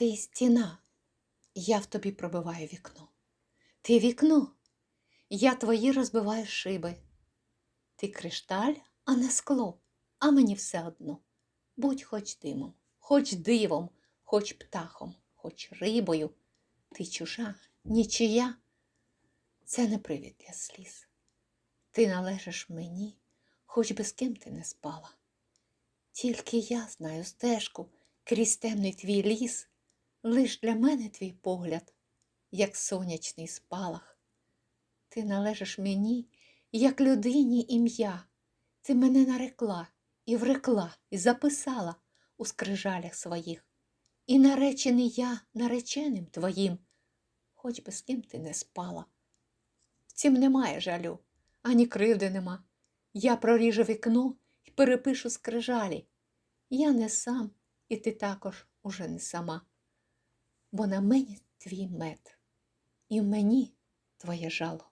Ти стіна, я в тобі пробиваю вікно. Ти вікно, я твої розбиваю шиби. Ти кришталь, а не скло, а мені все одно. Будь хоч димом, хоч дивом, хоч птахом, хоч рибою. Ти чужа, нічия. Це не привід для сліз. Ти належиш мені, хоч би з ким ти не спала. Тільки я знаю стежку крізь темний твій ліс, лиш для мене твій погляд, як сонячний спалах. Ти належиш мені, як людині ім'я. Ти мене нарекла і врекла, і записала у скрижалях своїх. І наречений я нареченим твоїм, хоч би з ким ти не спала. Втім, немає жалю, ані кривди нема. Я проріжу вікно і перепишу скрижалі. Я не сам, і ти також уже не сама. Бо на мені твій мед, і в мені твоє жало.